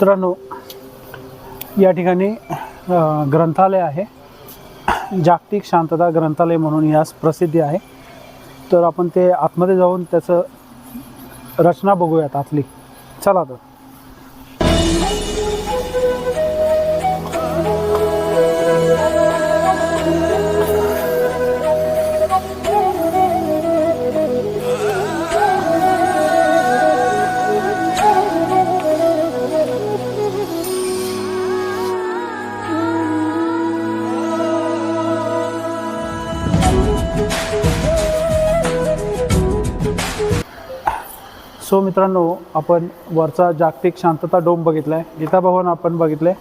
मित्रांनो या ठिकाणी ग्रंथालय आहे. जागतिक शांतता ग्रंथालय म्हणून यास प्रसिद्धी आहे. तर आपण ते आतमध्ये जाऊन त्याचं रचना बघूयात आतली. चला तर. सो मित्रांनो आपण वरचा जागतिक शांतता डोम बघितला आहे गीताभवन आपण बघितले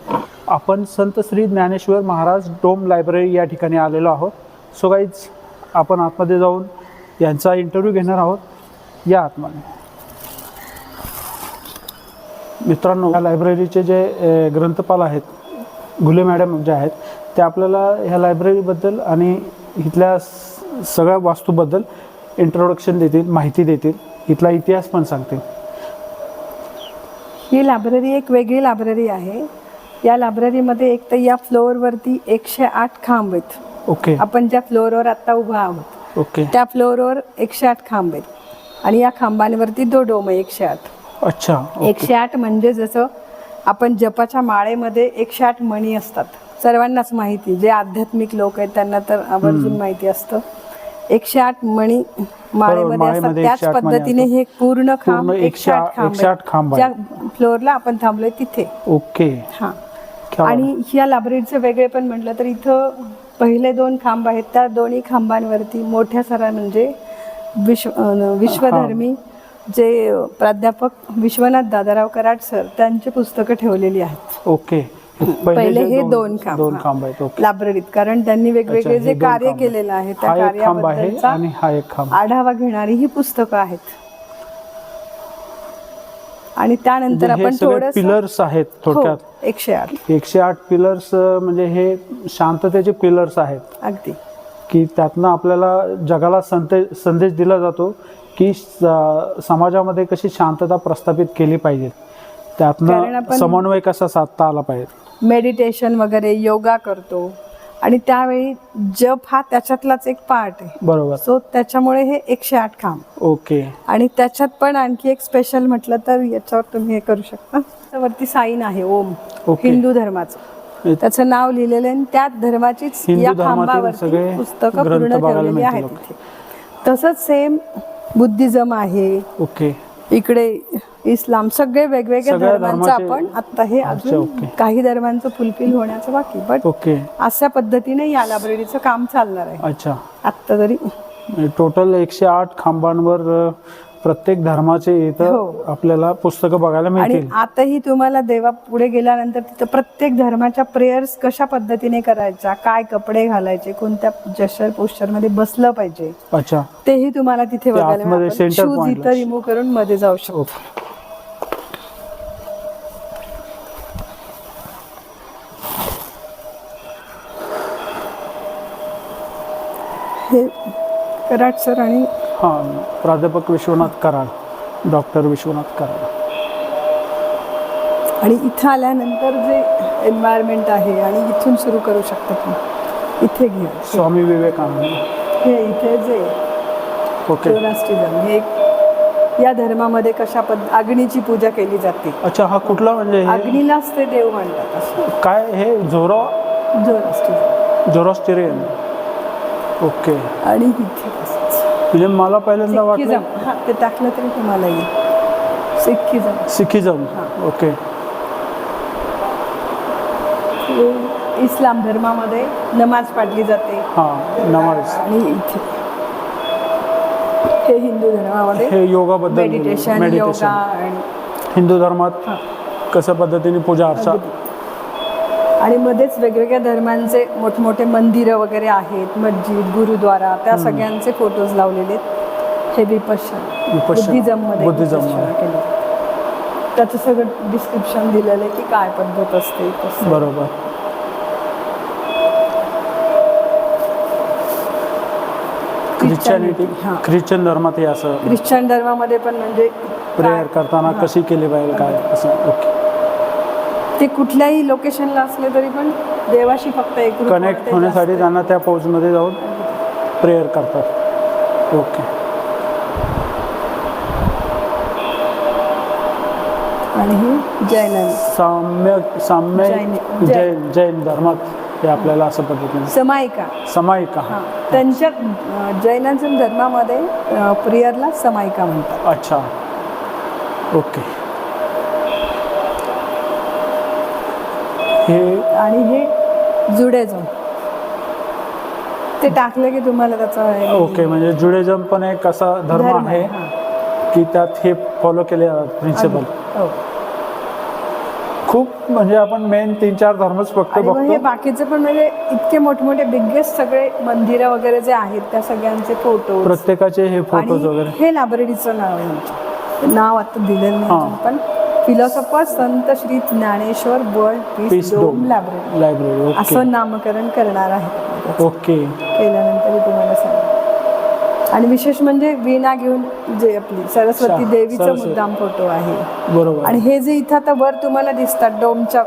आपण संत श्री ज्ञानेश्वर महाराज डोम लायब्ररी या ठिकाणी आलेलो आहोत. सो गाईज आपण आतमध्ये जाऊन यांचा इंटरव्ह्यू घेणार आहोत. या आतमध्ये. मित्रांनो या लायब्ररीचे जे ग्रंथपाल आहेत घुले मॅडम जे आहेत ते आपल्याला ह्या लायब्ररीबद्दल आणि इथल्या स- सगळ्या वास्तूबद्दल इंट्रोडक्शन देतील माहिती देतील. इथला इतिहास पण सांगतील ही लायब्ररी एक वेगळी लायब्ररी आहे. या लायब्ररीमध्ये एक तर या फ्लोअरवरती एकशे आठ खांब आहेत. ओके. आपण ज्या फ्लोअरवर आता उभा आहोत ओके. त्या फ्लोअरवर एकशे आठ खांब आहेत. आणि या खांबांवरती दो डोम आहे एकशे आठ. अच्छा एकशे आठ म्हणजे जसं आपण जपाच्या माळेमध्ये एकशे आठ मणी असतात. सर्वांनाच माहिती जे आध्यात्मिक लोक आहेत त्यांना तर आवर्जून माहिती असतं. एकशे आठ मणी माळेमध्ये असतात. माळेमध्ये त्याच 108 मणी पद्धतीने असतात. हे पूर्ण खांब पूर्ण एकशे आठ खांब 108 खांब. ज्या फ्लोअरला आपण थांबलोय तिथे. ओके. हा. क्या आणि ह्या लायब्ररीचं वेगळे पण म्हटलं तर इथं पहिले दोन खांब आहेत. त्या दोन्ही खांबांवरती मोठ्या सरा म्हणजे विश्व अं, विश्वधर्मी जे प्राध्यापक विश्वनाथ दादाराव कराड सर त्यांची पुस्तकं ठेवलेली आहेत. ओके. पहिले हे दोन खांब दोन हा. खांब आहेत लायब्ररीत कारण त्यांनी वेगवेगळे जे हे कार्य. केलेलं आहे त्या हा कार्याबद्दलचा आणि हा एक खांब. आढावा घेणारी ही पुस्तकं आहेत. आणि त्यानंतर म्हणजे हे आपण थोडस पिलर्स आहेत थोडक्यात. एकशे आठ. एकशे आठ पिलर्स म्हणजे हे शांततेचे पिलर्स आहेत. अगदी. की त्यातनं आपल्याला जगाला संते संदेश दिला जातो की समाजामध्ये कशी शांतता प्रस्थापित केली पाहिजे. त्यातनं समन्वय कसा साधता आला पाहिजे. मेडिटेशन वगैरे योगा करतो. आणि त्यावेळी जप हा त्याच्यातलाच एक पार्ट आहे. बरोबर. सो त्याच्यामुळे हे एकशे आठ खांब ओके. आणि त्याच्यात पण आणखी एक स्पेशल म्हटलं तर याच्यावर तुम्ही हे करू शकता. त्यावरती साईन आहे ओम. ओके. हिंदू धर्माचं. त्याचं नाव लिहिलेलं आहे आणि त्याच धर्माचीच हिंदू या धर्मातील खांबावरती सगळे पुस्तकं ग्रंथ पूर्ण बघायला ठेवलेली मिळतील आहेत तिथे. तसंच सेम बुद्धिझम आहे. ओके. इकडे इस्लाम सगळे वेगवेगळ्या सगळ्या धर्मांचं धर्माचे- आपण आता हे अच्छा, अजून ओके. काही धर्मांचं फुलफिल होण्याचं बाकी. But okay. अशा पद्धतीने या लायब्ररीचं काम चालणार आहे. अच्छा. आत्ता तरी टोटल एकशे आठ खांबांवर अ, प्रत्येक धर्माचे इथं हो. आपल्याला पुस्तकं बघायला आणि मिळतील. आताही तुम्हाला देवा पुढे गेल्यानंतर तिथं प्रत्येक धर्माच्या प्रेयर्स कशा पद्धतीने करायच्या? काय कपडे घालायचे? कोणत्या जशर पोस्चरमध्ये बसलं पाहिजे? अच्छा. तेही तुम्हाला तिथे बघायला आतमध्ये मिळेल. आपण center शूज point ला. इथं रिमूव्ह करून मध्ये जाऊ शकतो. ओके हे कराड सर आणि हां प्राध्यापक विश्वनाथ कराड डॉक्टर विश्वनाथ कराड. आणि इथं आल्यानंतर जे एन्व्हायरमेंट आहे आणि इथून सुरू करू शकता तुम्ही इथे घ्या स्वामी विवेकानंद. हे इथे जे ओके. हे एक या धर्मामध्ये कशा पद्ध अग्नीची पूजा केली जाते. अच्छा हा कुठला म्हणजे अग्नीलाच ते देव म्हणतात असं. काय हे? झोरो? Zoroastrianism Zoroastrian. ओके. आणि इथे. म्हणजे मला पहिल्यांदा वाटलं सिक्खिझम हा ते टाकलं तरी तुम्हाला येईल. Sikhism Sikhism okay. हे इस्लाम धर्मामध्ये नमाज पाडली जाते. हां नमाज. आणि इथे हे हिंदू धर्मामध्ये हे योगाबद्दल मेडिटेशन योगा आणि हिंदू धर्मात कशा पद्धतीने पूजा अर्चा आणि मध्येच वेगवेगळ्या धर्मांचे मोठमोठे मंदिरं वगैरे आहेत मस्जिद गुरुद्वारा त्या सगळ्यांचे फोटोज लावलेले आहेत. हे विपश्यना विपश्यना. बुद्धिझममध्ये बुद्धिझम विपश्यना मध्ये. केलं त्याचं सगळं डिस्क्रिप्शन दिलेलं आहे की काय पद्धत असते बरोबर ख्रिश्चॅनिटी हां ख्रिश्चन धर्मात हे. असं ख्रिश्चन धर्मामध्ये पण म्हणजे प्रेयर करताना कशी केली पाहिजे काय असं. ओके ते कुठल्याही लोकेशनला असले तरी पण देवाशी फक्त एक कनेक्ट होण्यासाठी त्यांना त्या पोजमध्ये जाऊन प्रेयर करतात. ओके आणि हे जैन साम्य साम्य जैन- जैन धर्मात हे आपल्याला असं पद्धतीने समायिका. समायिका. हा. त्यांच्या जैनांच्या धर्मामध्ये प्रियरला समायिका म्हणतात. अच्छा. ओके हे आणि हे जुडेझम. ते टाकलं की तुम्हाला त्याचा ओके म्हणजे जुडेझम पण एक असा धर्म आहे. की त्यात हे फॉलो केले प्रिन्सिपल हो. खूप म्हणजे आपण मेन तीन चार धर्मच फक्त हे बघतो. बाकीचे पण म्हणजे इतके मोठमोठे बिगेस्ट सगळे मंदिरं वगैरे जे आहेत त्या सगळ्यांचे फोटो प्रत्येकाचे हे फोटोज वगैरे. हे लायब्ररीचं नाव. नाव आता दिलेलं नाही पण philosopher Sant Shri Dnyaneshwar world peace dome library library असं नामकरण करणार आहे. ओके केल्यानंतर मी तुम्हाला सांग आणि विशेष म्हणजे वीणा घेऊन जे आपली सरस्वती देवीचा. मुद्दाम फोटो आहे. बरोबर. आणि हे जे इथं आता वर तुम्हाला दिसतात डोमच्या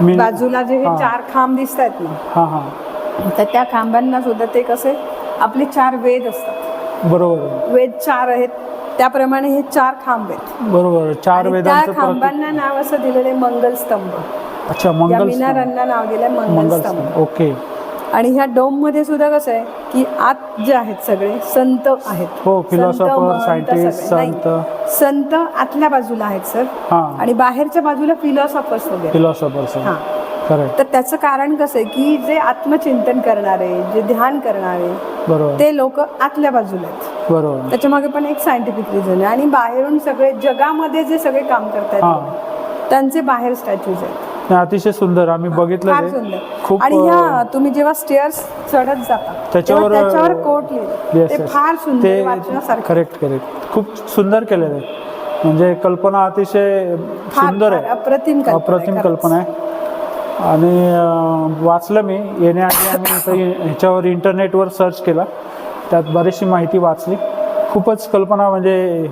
बाजूला जे हे. चार खांब दिसत आहेत ना? हां हां. तर त्या खांबांना सुद्धा ते कसे आपले चार वेद असतात. बरोबर. वेद चार आहेत. त्याप्रमाणे हे चार खांब आहेत. बरोबर चार आणि त्या वेदांचं प्रतीक खांबांना नाव असं दिलेलं आहे मंगलस्तंभ. अच्छा या मंगल मिनारांना नाव दिलंय मंगलस्तंभ. मंगल ओके. आणि ह्या डोममध्ये सुद्धा कसं आहे की आत जे आहेत सगळे संत आहेत. हो, संत, philosopher, महंत scientist, सगळे. नाही, संत. संत आतल्या बाजूला आहेत सर. हां. आणि बाहेरच्या बाजूला फिलॉसॉफर्स वगैरे. फिलॉसॉफर्स हा. तर त्याचं कारण कसं आहे की जे आत्मचिंतन करणारे जे ध्यान करणारे बरोबर. ते लोक आतल्या बाजूला आहेत. बरोबर. त्याच्यामागे पण एक सायंटिफिक रिझन आहे. आणि बाहेरून सगळे जगामध्ये जे सगळे काम. करतायत त्यांचे बाहेर स्टॅच्यूज आहेत. अतिशय सुंदर. आम्ही बघितलं खूप आणि ह्या तुम्ही जेव्हा स्टेअर्स चढत जाता त्याच्यावर, त्याच्यावर कोट लिहिलं. फार सुंदर करेक्ट करेक्ट खूप सुंदर केलेलं आहे. म्हणजे कल्पना अतिशय सुंदर आहे. अप्रतिम अप्रतिम. कल्पना आहे. आणि वाचलं मी. येण्याआधी आम्ही ह्याच्यावर इंटरनेटवर सर्च केला. त्यात बरीचशी माहिती वाचली खूपच कल्पना म्हणजे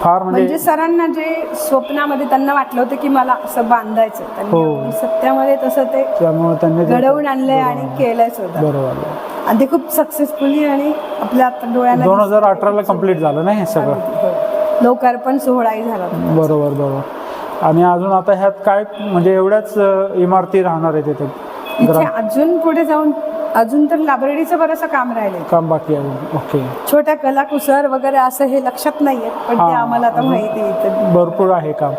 फार म्हणजे म्हणजे सरांना जे स्वप्नामध्ये त्यांना वाटलं होतं की मला असं बांधायचं त्यांनी हो. सत्यामध्ये तसं ते त्यामुळे त्यांनी घडवून आणलंय आणि केलंय सुद्धा बरोबर आणि ते खूप सक्सेसफुली आणि आपल्या डोळ्याला दोन हजार. अठराला कंप्लीट झालं नाही हे सगळं हो. लोकार्पण सोहळाही झाला. बरोबर बरोबर आणि अजून आता ह्यात काय म्हणजे एवढ्याच इमारती राहणार इथे ग्राम अजून पुढे जाऊन अजून तर लायब्ररीचं बरंचसं काम राहिलंय. काम बाकी आहे. ओके. छोट्या कलाकुसर वगैरे असं हे लक्षात नाहीये पण ते. आम्हाला आता माहिती आहे इथं. भरपूर आहे काम.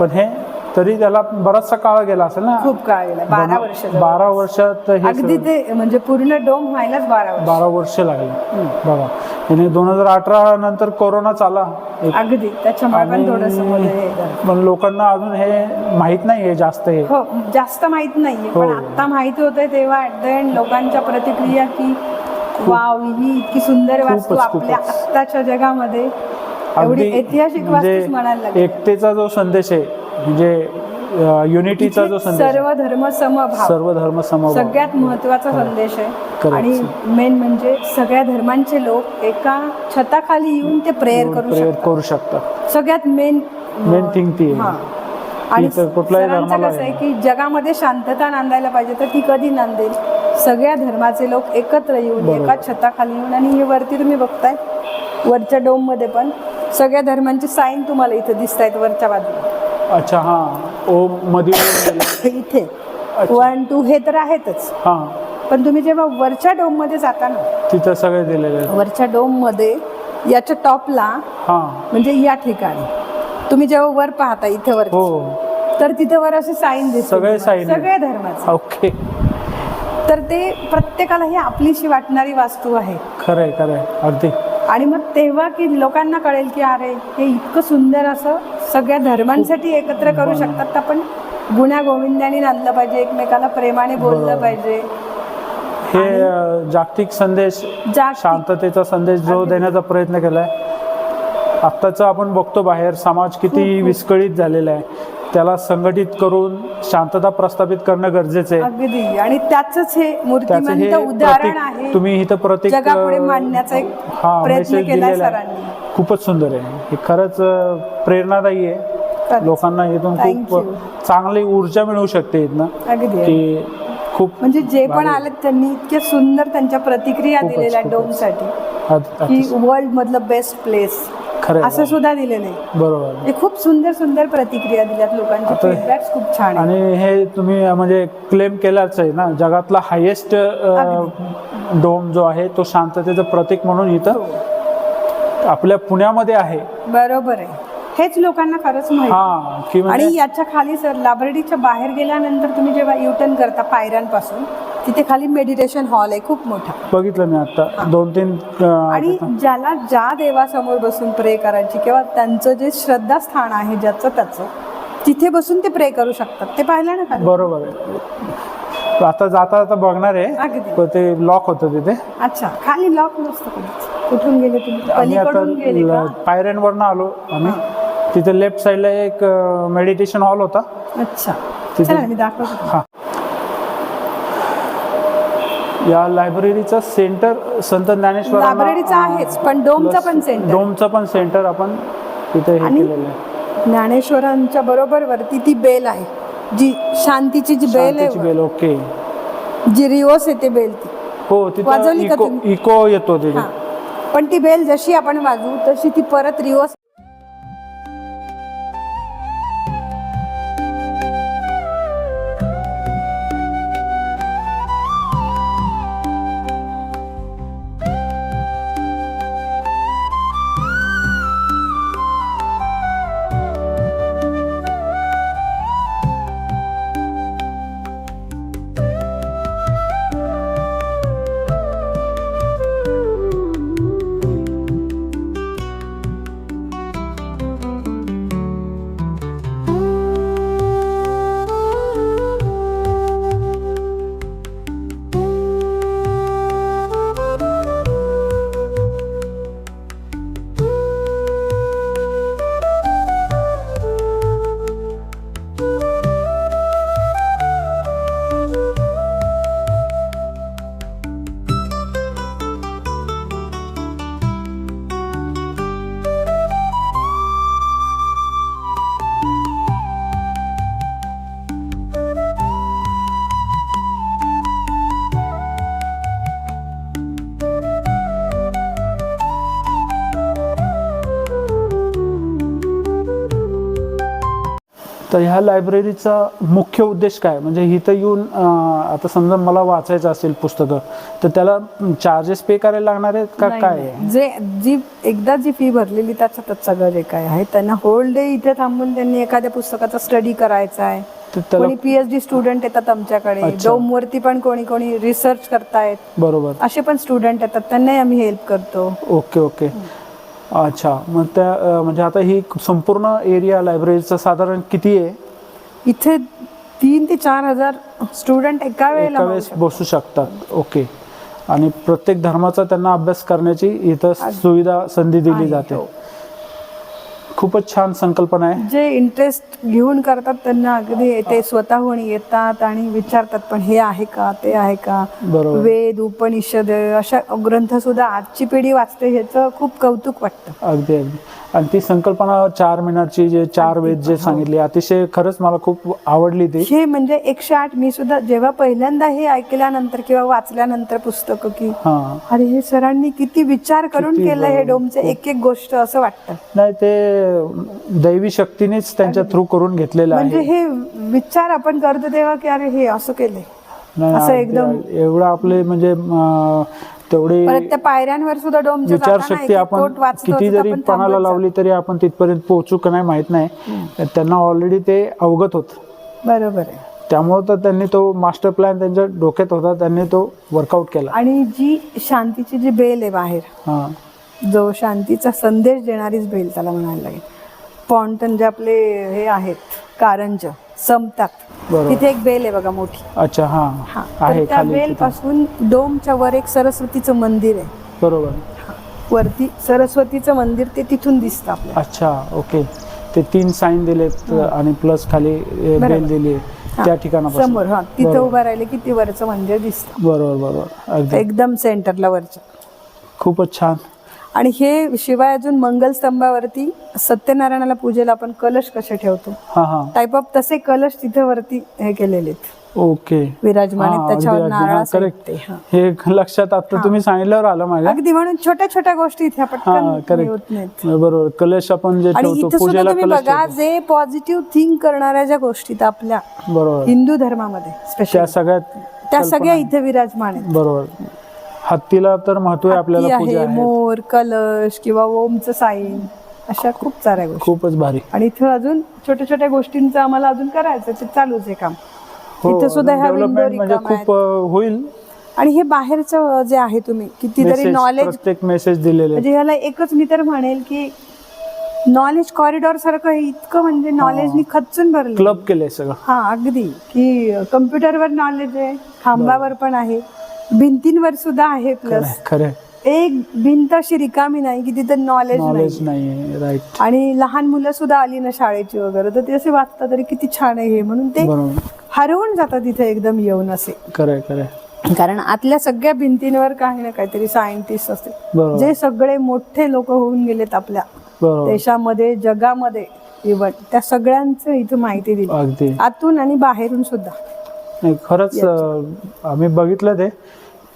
पण हे तरी त्याला बराचसा काळ गेला असेल ना? खूप काळ गेला. बारा वर्ष. बारा वर्षात हे अगदी सगळं- ते म्हणजे पूर्ण डोम व्हायलाच बारा वर्ष. बारा वर्ष लागले. बघा. आणि दोन हजार अठरा नंतर कोरोना चाला. एक- अगदी. त्याच्यामुळे पण आणि- थोडस हे झालं. पण लोकांना अजून हे माहीत नाही हे जास्त हे. हो जास्त माहीत नाहीये. पण हो. आता माहिती होतंय तेव्हा ऍट द एंड लोकांच्या प्रतिक्रिया की वाव ही इतकी सुंदर वास्तू खूपच, आपल्या खूपच. आत्ताच्या जगामध्ये. एवढी ऐतिहासिक वास्तूच म्हणायला म्हणजे लागली. एकतेचा जो संदेश आहे म्हणजे युनिटीचा जो संदेश सर्व धर्म समभाव सर्व धर्म समभाव. सगळ्यात महत्त्वाचा संदेश आहे. आणि मेन म्हणजे सगळ्या धर्मांचे लोक एका छताखाली येऊन ते प्रेयर करू प्रेयर शकतात. करू शकतात. सगळ्यात मेन Main thing ती आहे. आणि कुठल्याही सरांचं धर्माला कसं आहे. की जगामध्ये शांतता नांदायला पाहिजे तर ती कधी नांदेल? सगळ्या धर्माचे लोक एकत्र येऊन. एका छताखाली येऊन आणि हे वरती तुम्ही बघताय वरच्या डोममध्ये पण सगळ्या धर्मांचे साईन तुम्हाला इथे दिसत आहेत वरच्या बाजूला. अच्छा हा. ओममध्ये इथे. अच्छा. वन टू हे तर आहेतच. हा. पण तुम्ही जेव्हा वरच्या डोममध्ये जाता ना तिथं सगळे दिलेले आहेत. वरच्या डोममध्ये याच्या टॉपला हा. म्हणजे या ठिकाणी तुम्ही जेव्हा वर पाहता इथे वर हो. तर तिथे वर असे साईन दिसतात सगळे sign आहेत. सगळे धर्माचे. ओके. तर ते प्रत्येकाला ही आपलीशी वाटणारी वास्तू आहे. खरंय खरंय. अगदी. आणि मग तेव्हा की लोकांना कळेल की अरे हे इतकं सुंदर असं सगळ्या धर्मांसाठी एकत्र करू शकतात तर आपण गुण्या गोविंदाने नांदलं पाहिजे एकमेकाला प्रेमाने बोललं. पाहिजे. हे जागतिक संदेश जागतिक- शांततेचा संदेश जो देण्याचा प्रयत्न केलाय आत्ताचं आपण बघतो बाहेर समाज किती विस्कळीत झालेला आहे. त्याला संघटित करून शांतता प्रस्थापित करणं गरजेचं आहे. अगदी. आणि त्याच हे त्याचं मूर्तिमंत हे उदाहरण प्रतीक आहे. तुम्ही इथं प्रत्येक जगापुढे मांडण्याचा एक हा प्रयत्न केलाय दिलेला आहे. सरांनी. खूपच सुंदर आहे. हे खरंच प्रेरणादायी आहे. लोकांना इथून Thank खूप you. चांगली ऊर्जा मिळू शकते इथनं. अगदी की खूप म्हणजे जे पण भारी. आले त्यांनी इतक्या सुंदर त्यांच्या प्रतिक्रिया खूपच, दिलेल्या खूपच. डोमसाठी. अत- की अतिशय. वर्ल्ड मधलं बेस्ट प्लेस खरं आहे. असं सुद्धा दिलेलं आहे. बरोबर. हे खूप सुंदर सुंदर प्रतिक्रिया दिल्यात लोकांचे. आता- फीडबॅक्स खूप छान आहे आणि हे तुम्ही म्हणजे क्लेम केलाच आहे ना जगातला हायेस्ट डोम जो आहे तो शांततेचं प्रतीक म्हणून इथं आपल्या पुण्यामध्ये आहे. बरोबर आहे. हेच लोकांना खरंच माहिती हा की आणि म्हणजे याच्या खाली सर लायब्ररीच्या बाहेर गेल्यानंतर तुम्ही जेव्हा युटर्न करता पायऱ्यांपासून तिथे खाली मेडिटेशन हॉल आहे खूप मोठा. बघितलं मी आता. दोन तीन अं, आणि ज्याला ज्या देवासमोर बसून प्रे करायची किंवा त्यांचं जे श्रद्धास्थान आहे ज्याचं त्याचं तिथे बसून ते प्रे करू शकतात. ते पाहिलं ना खाली? बरोबर आहे. आता जाता जाता बघणार आहे. अगदी. पण ते लॉक होतं तिथे. अच्छा. खाली लॉक नसतं. कुठून गेले तुम्ही? आम्ही आता पलीकडून गेले का? पायऱ्यांवरनं आलो आम्ही. तिथे लेफ्ट साईडला एक मेडिटेशन हॉल होता. अच्छा. तिथे- चला मी दाखवतो. हा. या लायब्ररीचं सेंटर संत ज्ञानेश्वर लायब्ररीचं आहेच, पण डोमचं पण center. डोमचं पण सेंटर आपण तिथे हे आणि- केलेलं आहे. ज्ञानेश्वरांच्या बरोबर वरती ती बेल आहे. जी शांतीची जी बेल शांतीची आहे बेल ओके जी रिओस येते बेल ती. हो तिथे वाजवली का इको तुम्ही? इको येतो तिथे. हा. पण ती बेल जशी आपण वाजू तशी ती परत रिवर्स तर ह्या लायब्ररीचा मुख्य उद्देश काय? म्हणजे इथं येऊन आता समजा मला वाचायचं असेल पुस्तकं तर त्याला चार्जेस पे करायला लागणार आहेत का काय? जे जी एकदा जी फी भरलेली त्याच्यातच सगळं जे काय आहे. त्यांना होल डे इथे थांबून त्यांनी एखाद्या पुस्तकाचा स्टडी करायचा आहे. कोणी पीएचडी स्टुडंट येतात आमच्याकडे. डोम वरती पण कोणी कोणी रिसर्च करतायत. बरोबर. असे पण स्टुडंट येतात. त्यांनाही आम्ही हेल्प करतो. Okay okay. अच्छा मग त्या म्हणजे आता ही संपूर्ण एरिया लायब्ररीचा साधारण किती आहे इथे तीन ते चार हजार स्टुडंट एका वेळेला एका वेळेस. बसू शकतात ओके आणि प्रत्येक धर्माचा त्यांना अभ्यास करण्याची इथं सुविधा संधी दिली जाते हो. खूपच छान संकल्पना आहे. जे इंटरेस्ट घेऊन करतात त्यांना अगदी ते स्वतःहून येतात आणि विचारतात पण हे आहे का? ते आहे का? वेद उपनिषद अशा ग्रंथ सुद्धा आजची पिढी वाचते ह्याचं खूप कौतुक वाटतं. अगदी अगदी. आणि ती संकल्पना चार मिनिटची जे चार वेद जे सांगितले अतिशय खरंच मला खूप आवडली ती. हे म्हणजे एकशे आठ मी सुद्धा जेव्हा पहिल्यांदा हे ऐकल्यानंतर किंवा वाचल्यानंतर पुस्तकं की हा. अरे हे सरांनी किती विचार करून किती केलं हे बरोबर. डोमचे एक एक गोष्ट असं वाटतं. नाही ते दैवी शक्तीनेच त्यांच्या थ्रू करून घेतलेलं म्हणजे आहे. हे विचार आपण करतो तेव्हा की अरे हे असं केलंय. नाही, असं एकदम- एवढं आपले म्हणजे अं, तेवढी परत त्या पायऱ्यांवर सुद्धा डोमच्या विचारशक्ती आपण किती जरी पणाला लावली तरी आपण तिथपर्यंत पोहोचू का नाही माहीत नाही. त्यांना ऑलरेडी ते अवगत होत. बरोबर आहे. त्यामुळे तर त्यांनी तो मास्टर प्लॅन त्यांच्या डोक्यात होता त्यांनी तो वर्कआउट केला. आणि जी शांतीची जी बेल आहे बाहेर हा. जो शांतीचा संदेश देणारीच बेल त्याला म्हणायला लागेल. पॉन्टन जे आपले हे आहेत कारंज संपतात. तिथे एक बेल आहे बघा मोठी. अच्छा हा. हा. तर आहे त्या बेल. पासून डोमच्या वर एक सरस्वतीचं मंदिर आहे. बरोबर. वरती सरस्वतीचं मंदिर ते तिथून दिसतं आपल्याला. अच्छा ओके. ते तीन साईन दिलेत आणि प्लस खाली बेल दिली. त्या ठिकाणापासून. समोर हा. तिथं. उभं राहिले की ते वरचं मंदिर दिसतं. बरोबर बरोबर. अगदी. एकदम सेंटरला वरचं. खूपच छान. आणि हे शिवाय अजून मंगलस्तंभावरती सत्यनारायणाला पूजेला आपण कलश कसे ठेवतो? हां हां. टाईप ऑफ तसे कलश तिथे वरती हे केलेले ओके. विराजमान त्याच्यावर. हां, नारळा. हे. लक्षात आता तुम्ही सांगितल्यावर आलं माझ्या. अगदी म्हणून छोट्या छोट्या गोष्टी इथे करेक्ट होत नाहीत. बरोबर. कलश आपण जे पूजेला बघा. जे पॉझिटिव्ह थिंक करणाऱ्या ज्या गोष्टी आहेत आपल्या बरोबर. हिंदू धर्मामध्ये त्या सगळ्यात त्या सगळ्या इथे विराजमान आहेत. बरोबर. हत्तीला तर महत्त्व आहे आपल्याला पूजा आहे मोर कलश किंवा ओमचं साईन अशा खूप साऱ्या गोष्टी. खूपच भारी. आणि इथं अजून छोट्या छोट्या गोष्टींचं आम्हाला अजून करायचं ते चालूच आहे काम. हो इथं सुद्धा ह्या डेव्हलपमेंट विंडो म्हणजे रिकाम्या खूप अं, होईल. आणि हे बाहेरचं जे आहे तुम्ही कितीतरी नॉलेज प्रत्येक मेसेज दिलेले. म्हणजे ह्याला एकच मी तर म्हणेल की नॉलेज कॉरिडॉर सारखं हे इतकं म्हणजे नॉलेजनी खच्चून भरलं क्लब केले सगळं. हा अगदी. की कम्प्युटरवर नॉलेज आहे खांबावर पण आहे. भिंतींवर सुद्धा आहे प्लस खरे एक भिंत अशी रिकामी नाही की तिथं नॉलेज नाही. नॉलेज नाहीये राईट आणि लहान मुलं सुद्धा आली ना शाळेची वगैरे तर ते असे वाचतात तरी किती छान आहे हे. म्हणून ते हरवून जातात तिथे एकदम येऊन असे. खरे खरे कारण आतल्या सगळ्या भिंतींवर काही ना काहीतरी सायंटिस्ट असते. जे सगळे मोठे लोक होऊन गेलेत आपल्या. देशामध्ये जगामध्ये इव्हन त्या सगळ्यांचं इथं माहिती दिली. आतून आणि बाहेरून सुद्धा. नाही खरंच अं, आम्ही बघितलं ते.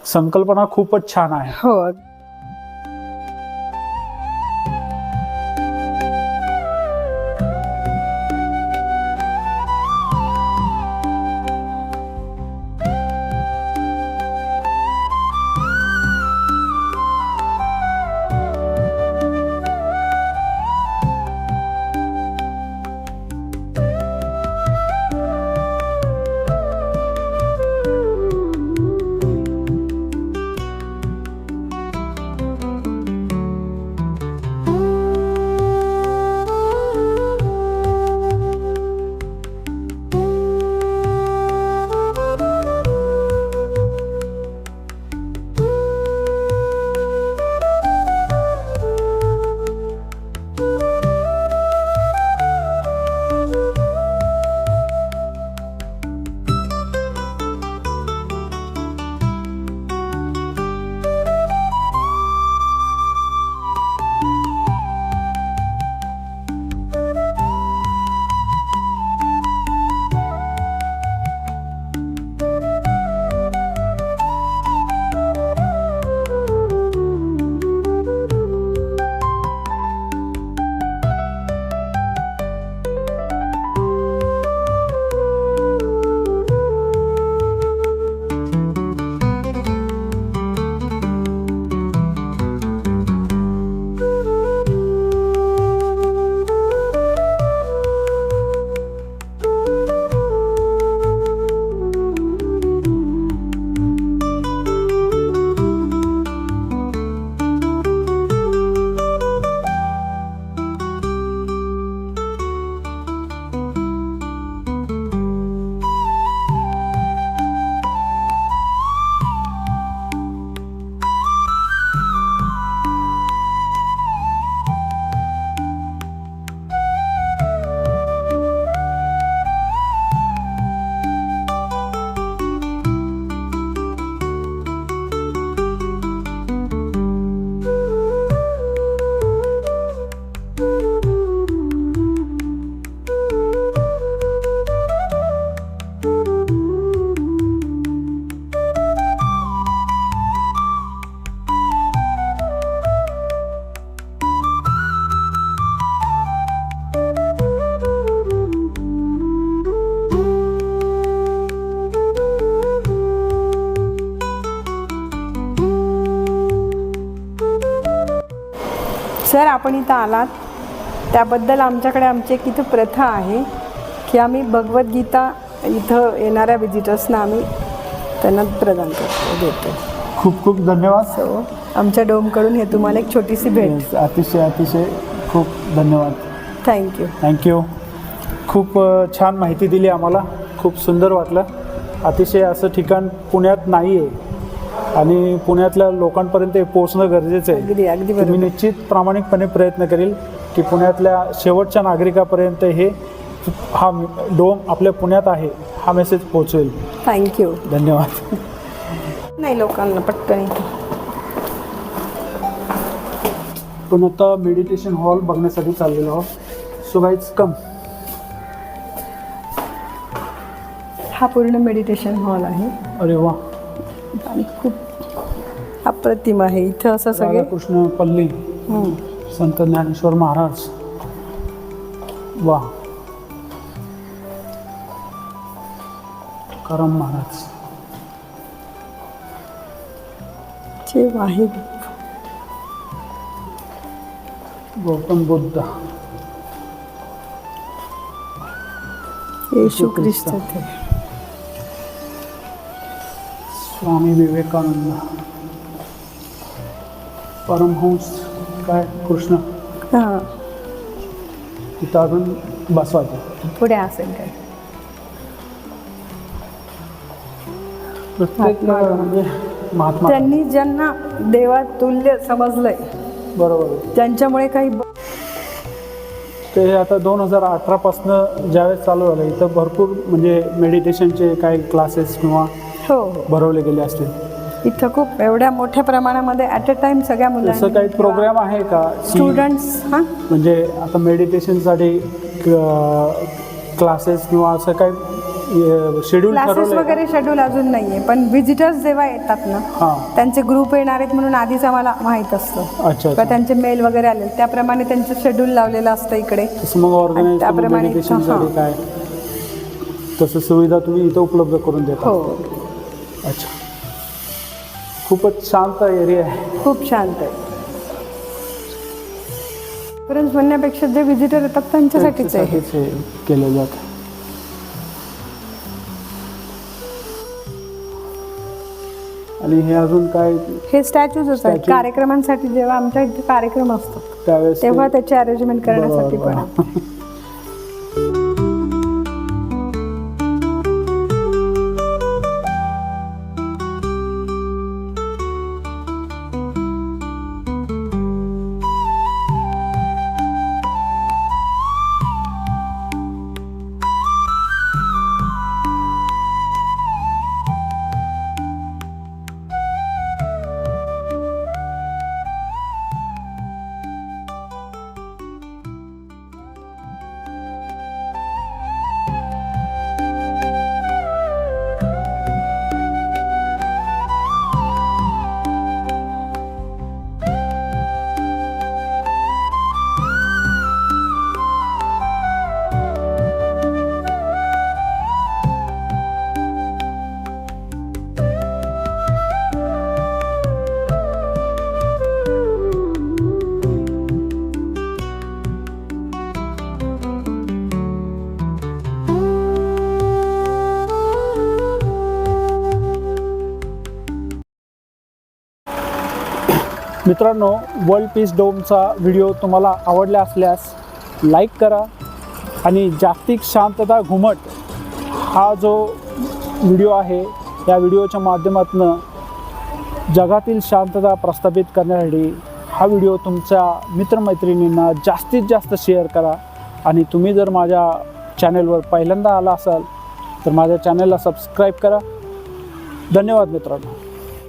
संकल्पना खूपच छान आहे. हो सर आपण इथं आलात. त्याबद्दल आमच्याकडे आमची एक इथं प्रथा आहे की आम्ही भगवद्गीता इथं येणाऱ्या विजिटर्सना आम्ही त्यांना प्रदान करतो देतो. खूप खूप धन्यवाद. सो आमच्या डोमकडून हे तुम्हाला एक छोटीशी भेट. अतिशय अतिशय खूप धन्यवाद. थँक्यू थँक्यू खूप छान माहिती दिली आम्हाला. खूप सुंदर वाटलं. अतिशय असं ठिकाण पुण्यात नाही आहे आणि पुण्यातल्या लोकांपर्यंत हे पोहोचणं गरजेचं आहे. अगदी मी बरोबर. निश्चित प्रामाणिकपणे प्रयत्न करेल की पुण्यातल्या शेवटच्या नागरिकापर्यंत हे हा डोम आपल्या पुण्यात आहे हा मेसेज पोहोचवेल. थँक्यू धन्यवाद. नाही लोकांना पटकन आपण आता मेडिटेशन हॉल बघण्यासाठी चाललेलो आहोत. सो गाईज कम हा पूर्ण मेडिटेशन हॉल आहे. अरे वा. आणि खूप अप्रतिम आहे. इथं असं सगळे राधाकृष्ण पल्ली. संत ज्ञानेश्वर महाराज. वा. करम महाराज. जे आहे गौतम बुद्ध. येशू ख्रिस्त. ते स्वामी विवेकानंद. परमहंस काय? कृष्ण. हां. तिथं अजून बसवायचं पुढे असेल काय प्रत्येक म्हणजे महात्मा त्यांनी ज्यांना देवा तुल्य समजलंय बरोबर. त्यांच्यामुळे काही ते आता दोन हजार अठरापासनं ज्यावेळेस चालू झालं इथं भरपूर म्हणजे मेडिटेशनचे काही क्लासेस किंवा हो हो. भरवले गेले असतील. इथं खूप एवढ्या मोठ्या प्रमाणामध्ये ॲट अ टाइम सगळ्या असं मुलांना काही प्रोग्राम आहे का? की स्टुडंट्स हां? म्हणजे आता मेडिटेशनसाठी क्लासेस किंवा असं काही शेड्यूल क्लासेस ठरवलं वगैरे शेड्यूल अजून नाही आहे पण व्हिजिटर्स जेव्हा येतात ना हां. त्यांचे ग्रुप येणार आहेत म्हणून आधीच आम्हाला माहीत असतं. अच्छा किंवा अच्छा त्यांचे मेल वगैरे आले त्याप्रमाणे त्यांचं शेड्यूल लावलेलं असतं इकडे. तसं मग ऑर्गनाईज त्याप्रमाणे- मेडिटेशनसाठी हां. काय? तसं सुविधा तुम्ही इथं उपलब्ध करून देता. हो. अच्छा. खूपच शांत एरिया आहे खूप शांत आहे परंतु म्हणण्यापेक्षा जे व्हिजिटर येतात त्यांच्यासाठीच आहे. त्याच्यासाठीच हे केलं जातं आणि हे अजून काय हे स्टॅच्यूज Statue. कार्यक्रमांसाठी जेव्हा आमच्या इथे कार्यक्रम असतात त्यावेळेस ते- तेव्हा त्याची अरेंजमेंट करण्यासाठी पण बरोबर. मित्रांनो वर्ल्ड पीस डोमचा व्हिडिओ तुम्हाला आवडला असल्यास लाईक करा आणि जागतिक शांतता घुमट हा जो व्हिडिओ आहे या व्हिडिओच्या माध्यमातून जगातील शांतता प्रस्थापित करण्यासाठी हा व्हिडिओ तुमच्या मित्रमैत्रिणींना जास्तीत जास्त शेअर करा. आणि तुम्ही जर माझ्या चॅनेलवर पहिल्यांदा आला असाल तर माझ्या चॅनेलला सबस्क्राईब करा. धन्यवाद मित्रांनो.